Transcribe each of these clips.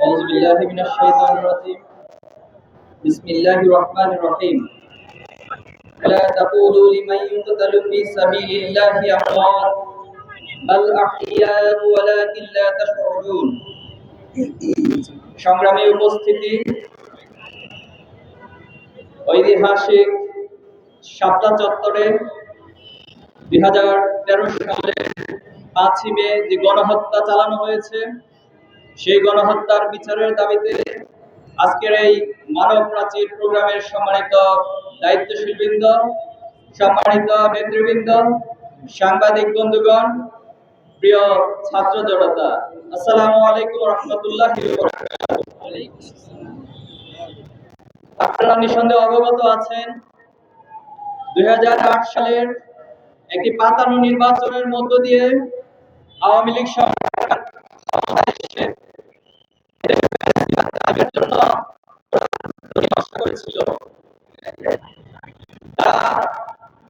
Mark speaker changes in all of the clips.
Speaker 1: أعوذ بالله من الشيطان الرجيم بسم الله الرحمن الرحيم لا تقولوا لمن يقتل في سبيل الله أموات بل أحياء ولكن لا تشعرون সংগ্রামী উপস্থিতি ঐতিহাসিক শাপলা চত্বরে দুই হাজার তেরো সালে পাঁচই মে যে গণহত্যা চালানো হয়েছে, সেই গণহত্যার বিচারের দাবিতে আজকের এই মানব প্রাচীর প্রোগ্রামের সম্মানিত দায়িত্বশীল বৃন্দ সম্মানিত নেতৃবৃন্দ, সাংবাদিক বন্ধুগণ, প্রিয় ছাত্র জনতা, আসসালামু আলাইকুম রহমতুল্লাহ আপনারা নিঃসন্দেহে অবগত আছেন দুই হাজার আট সালের একটি পাতানো নির্বাচনের মধ্য দিয়ে আওয়ামী লীগ সরকার করেছিল।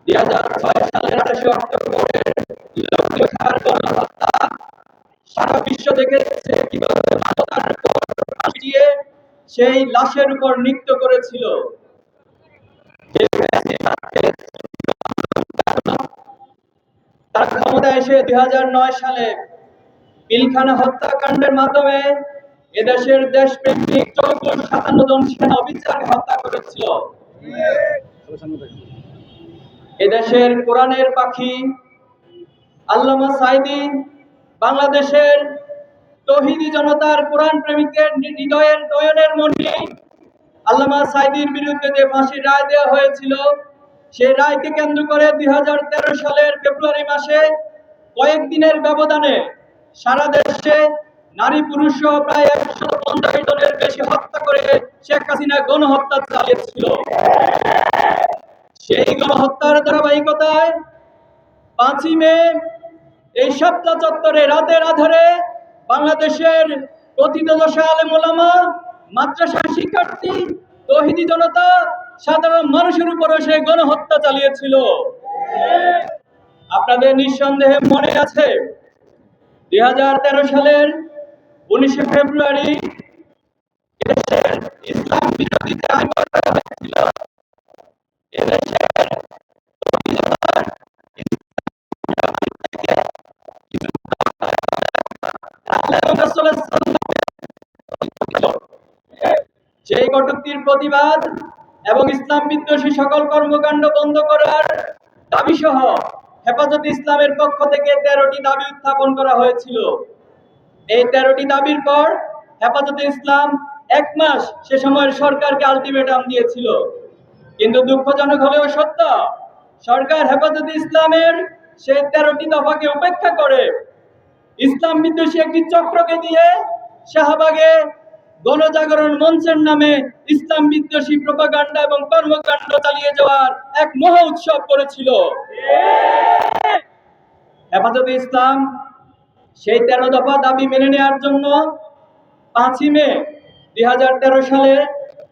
Speaker 1: দুই হাজার ছয় সালের আঠাশে সেই লাশের উপর নৃত্য করেছিল। তার ক্ষমতায় এসে দুই সালে পিলখানা হত্যাকাণ্ডের মাধ্যমে এদেশের দেশপ্রেমিক চৌদ্দ সাতান্ন জন সেনা অবিচার হত্যা করেছিল। এদেশের কোরআনের পাখি আল্লামা সাইদি বাংলাদেশের তহিদি জনতার কোরআন প্রেমিকের হৃদয়ের নয়নের মণি আল্লামা সাইদির বিরুদ্ধে যে ফাঁসির রায় দেওয়া হয়েছিল সেই রায়কে কেন্দ্র করে দুই সালের ফেব্রুয়ারি মাসে কয়েকদিনের ব্যবধানে সারা দেশে নারী পুরুষ প্রায় একশো পঞ্চাশ জনের বেশি হত্যা করে শেখ হাসিনা গণহত্যা চালিয়েছিল। সেই গণহত্যার ধারাবাহিকতায় পাঁচই মে এই সপ্তাহ চত্বরে রাতের আধারে বাংলাদেশের কথিত দশা আলেম ওলামা মাদ্রাসা শিক্ষার্থী, তহিদি জনতা সাধারণ মানুষের উপরে সে গণহত্যা চালিয়েছিল। আপনাদের নিঃসন্দেহে মনে আছে, দুই সালের উনিশে ফেব্রুয়ারি ইসলাম করা হয়েছিল সেই কটূক্তির প্রতিবাদ এবং ইসলাম বিদ্বেষী সকল কর্মকাণ্ড বন্ধ করার দাবি সহ হেফাজত ইসলামের পক্ষ থেকে তেরোটি দাবি উত্থাপন করা হয়েছিল। এই তেরোটি দাবির পর হেফাজতে ইসলাম এক মাস সে সময়ের সরকারকে আলটিমেটাম দিয়েছিল। কিন্তু দুঃখজনক হলেও সত্য, সরকার হেফাজতে ইসলামের সেই তেরোটি দফাকে উপেক্ষা করে ইসলাম বিদ্বেষী একটি চক্রকে দিয়ে শাহবাগে গণজাগরণ মঞ্চের নামে ইসলাম বিদ্বেষী প্রপাগান্ডা এবং কর্মকাণ্ড চালিয়ে যাওয়ার এক মহা উৎসব করেছিল। হেফাজতে ইসলাম সেই তেরো দফা দাবি মেনে নেওয়ার জন্য পাঁচই মে দুই হাজার তেরো সালে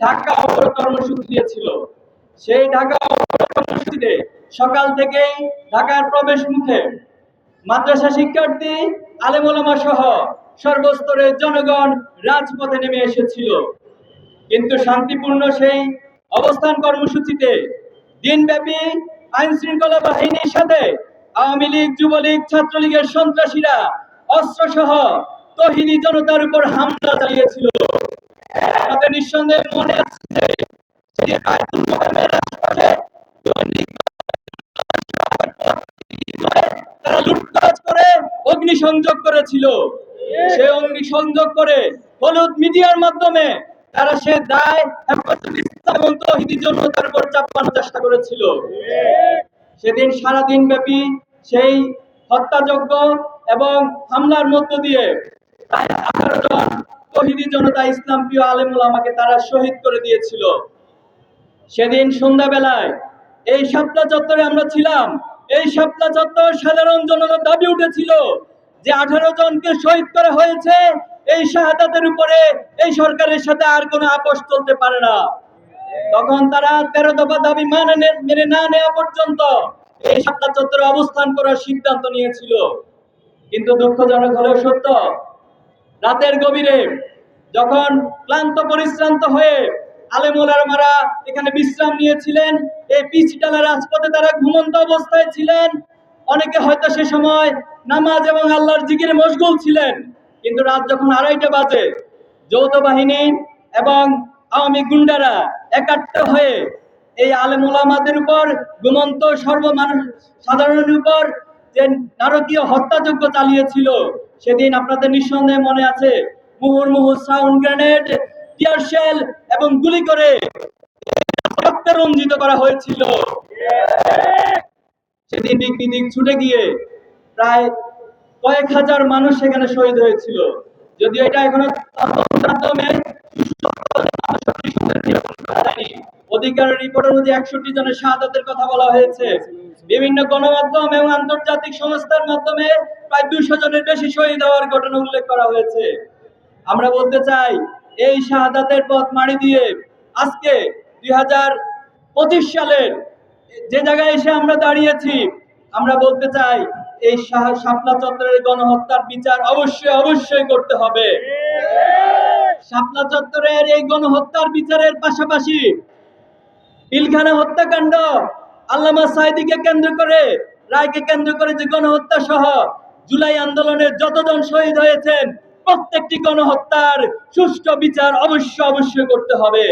Speaker 1: ঢাকা অবরোধ কর্মসূচি দিয়েছিল। সেই ঢাকা অবরোধ কর্মসূচিতে সকাল থেকেই ঢাকার প্রবেশ মুখে মাদ্রাসা শিক্ষার্থী আলেমোলামা সহ সর্বস্তরের জনগণ রাজপথে নেমে এসেছিল। কিন্তু শান্তিপূর্ণ সেই অবস্থান কর্মসূচিতে দিনব্যাপী আইন শৃঙ্খলা বাহিনীর সাথে আওয়ামী লীগ, যুবলীগ, ছাত্রলীগের সন্ত্রাসীরা অস্ত্র সহ তহিদি জনতার উপর হামলা চালিয়েছিল। তাদের নিঃসন্দেহে মনে আছে তারা লুটতরাজ করে অগ্নিসংযোগ করেছিল। সে অগ্নিসংযোগ করে হলুদ মিডিয়ার মাধ্যমে তারা সে দায় ইসলাম এবং উপর চাপানোর চেষ্টা করেছিল। সেদিন সারাদিন ব্যাপী সেই হত্যাযজ্ঞ এবং হামলার মধ্য দিয়ে প্রায় আঠারো জন তহিদি জনতা ইসলাম প্রিয় আলেমুল আমাকে তারা শহীদ করে দিয়েছিল। সেদিন সন্ধ্যাবেলায় এই শাপলা চত্বরে আমরা ছিলাম। এই শাপলা চত্বর সাধারণ জনতার দাবি উঠেছিল যে আঠারো জনকে শহীদ করা হয়েছে, এই শাহাদাতের উপরে, এই সরকারের সাথে আর কোনো আপোষ চলতে পারে না। তখন তারা তেরো দফা দাবি মানে মেনে না নেওয়া পর্যন্ত এই সাতটা চত্বরে অবস্থান করার সিদ্ধান্ত নিয়েছিল। কিন্তু দুঃখজনক হলেও সত্য, রাতের গভীরে যখন ক্লান্ত, পরিশ্রান্ত হয়ে আলেমুলামারা এখানে বিশ্রাম নিয়েছিলেন, এই পিচডালা রাজপথে তারা ঘুমন্ত অবস্থায় ছিলেন, অনেকে হয়তো সে সময় নামাজ এবং আল্লাহর জিকিরে মশগুল ছিলেন। কিন্তু রাত যখন আড়াইটা বাজে, যৌথ বাহিনী এবং আওয়ামী গুন্ডারা একাত্ম হয়ে এই আলেমুলামাদের উপর ঘুমন্ত সর্বমানুষ সাধারণের উপর যে নারকীয় হত্যাযজ্ঞ চালিয়েছিল, সেদিন আপনাদের নিঃসন্দেহে মনে আছে মুহুর্মুহু সাউন্ড গ্রেনেড, টিয়ার শেল এবং গুলি করে রঞ্জিত করা হয়েছিল। সেদিন দিক ছুটে গিয়ে প্রায় কয়েক হাজার মানুষ সেখানে শহীদ হয়েছিল। এটা এখনও মাধ্যমে রিপোর্ট অনুযায়ী একষট্টি জনের শাহাদাতের কথা বলা হয়েছে। বিভিন্ন গণমাধ্যম এবং আন্তর্জাতিক সংস্থার মাধ্যমে প্রায় দুইশো জনের বেশি শহীদ হওয়ার ঘটনা উল্লেখ করা হয়েছে। আমরা বলতে চাই, এই শাহাদাতের পথ মারি দিয়ে আজকে দুই হাজার পঁচিশ সালের যে জায়গায় এসে আমরা দাঁড়িয়েছি আমরা বলতে চাই, এই শাপলা চত্বরের গণহত্যার বিচার অবশ্যই অবশ্যই করতে হবে। শাপলা চত্বরের এই গণহত্যার বিচারের পাশাপাশি পিলখানা হত্যাকাণ্ড আল্লামা সাইদিকে কেন্দ্র করে, রায়কে কেন্দ্র করে যে গণহত্যা সহ জুলাই আন্দোলনের যতজন শহীদ হয়েছেন, প্রত্যেকটি গণহত্যার সুষ্ঠু বিচার অবশ্য অবশ্যই করতে হবে।